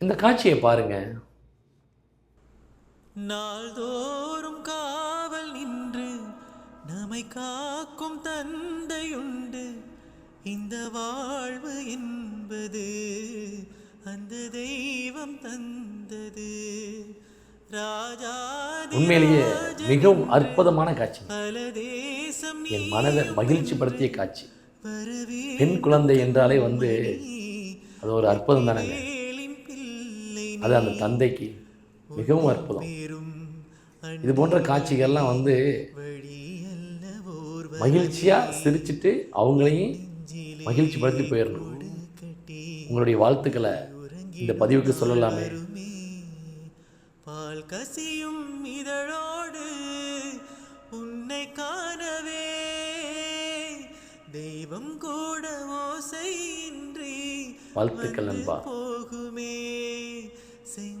இந்த காட்சியை பாருங்க. நாள்தோறும் காவல் நின்று நம்மை காக்கும் தந்தையுண்டு. இந்த வாழ்வு என்பது அந்த தெய்வம் தந்தது. ராஜாதி உண்மையிலேயே மிகவும் அற்புதமான காட்சி. என் மனதை மகிழ்ச்சிப்படுத்திய காட்சி. வரவே பெண் குழந்தை என்றாலே வந்து அது ஒரு அற்புதம் பிள்ளை அது அந்த தந்தைக்கு மிகவும் அற்புதம். இது போன்ற காட்சிகள்லாம் வந்து மகிழ்ச்சியாக சிரிச்சிட்டு அவங்களையும் மகிழ்ச்சிப்படுத்தி போயிடணும் கட்டி உங்களுடைய வாழ்த்துக்களை இந்த பதிவுக்கு சொல்லலாமே. பால் கசியும் இதழோடு உன்னை காணவே. தெய்வம் கூட ஓசையின்றி வாழ்த்துக்கள் நண்பா. போகுமே. sing.